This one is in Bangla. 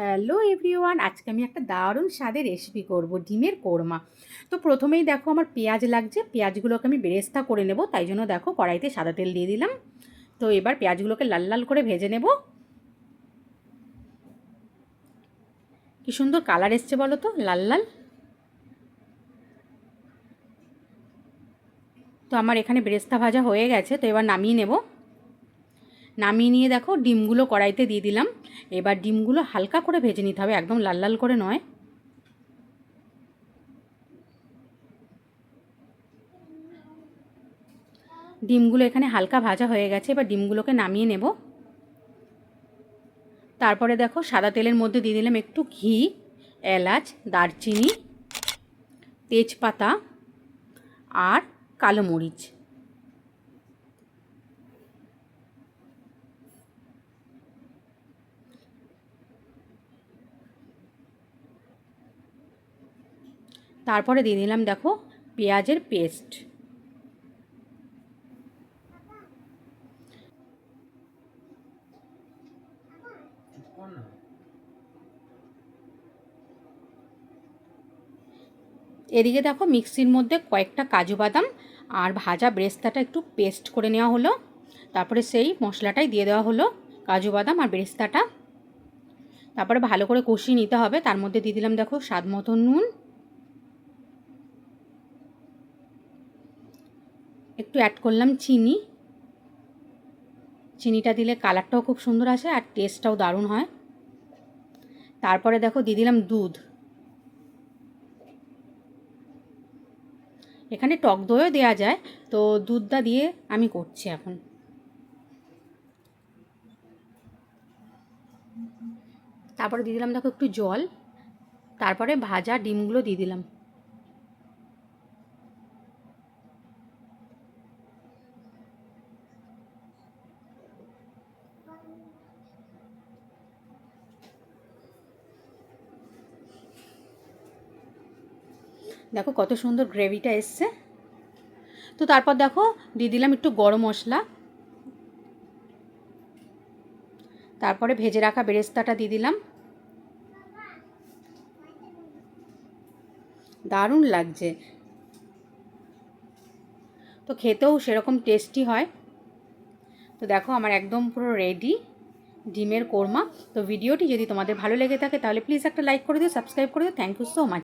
হ্যালো এভরিওয়ান, আজকে আমি একটা দারুণ স্বাদের রেসিপি করব, ডিমের কোরমা। তো প্রথমেই দেখো আমার পেঁয়াজ লাগছে, পেঁয়াজগুলোকে আমি বেরেস্তা করে নেব, তাই জন্য দেখো কড়াইতে সাদা তেল দিয়ে দিলাম। তো এবার পেঁয়াজগুলোকে লাল লাল করে ভেজে নেব। কি সুন্দর কালার এসছে বলো তো, লাল লাল। তো আমার এখানে বেরেস্তা ভাজা হয়ে গেছে, তো এবার নামিয়ে নেব। নামিয়ে নিয়ে দেখো, ডিমগুলো কড়াইতে দিয়ে দিলাম। এবার ডিমগুলো হালকা করে ভেজে নিতে হবে, একদম লাল লাল করে নয়। ডিমগুলো এখানে হালকা ভাজা হয়ে গেছে, এবার ডিমগুলোকে নামিয়ে নেব। তারপরে দেখো, সাদা তেলের মধ্যে দিয়ে দিলাম একটু ঘি, এলাচ, দারচিনি, তেজপাতা আর কালো মরিচ। তারপরে দিয়ে দিলাম, দেখো, পেঁয়াজের পেস্ট। এদিকে দেখো, মিক্সির মধ্যে কয়েকটা কাজু বাদাম আর ভাজা ব্রেস্তাটা একটু পেস্ট করে নেওয়া হলো। তারপরে সেই মশলাটাই দিয়ে দেওয়া হলো, কাজু বাদাম আর ব্রেস্তাটা। তারপরে ভালো করে কষিয়ে নিতে হবে, তার মধ্যে দিয়ে দিলাম, দেখো, স্বাদ মতো নুন। একটু অ্যাড করলাম চিনি। চিনিটা দিলে কালারটাও খুব সুন্দর আসে আর টেস্টটাও দারুণ হয়। তারপরে দেখো দিয়ে দিলাম দুধ। এখানে টক দইও দেওয়া যায়, তো দুধটা দিয়ে আমি করছি এখন। তারপরে দিয়ে দিলাম দেখো একটু জল। তারপরে ভাজা ডিমগুলো দিয়ে দিলাম। দেখো কত সুন্দর গ্রেভিটা এসছে। তো তারপর দেখো দিয়ে দিলাম একটু গরম মশলা। তারপরে ভেজে রাখা বেরেস্তাটা দিয়ে দিলাম। দারুণ লাগছে। তো খেতেও সেরকম টেস্টি হয়। তো দেখো আমার একদম পুরো রেডি ডিমের কোরমা। তো ভিডিওটি যদি তোমাদের ভালো লেগে থাকে তাহলে প্লিজ একটা লাইক করে দিও সাবস্ক্রাইব করে দিও। Thank you so much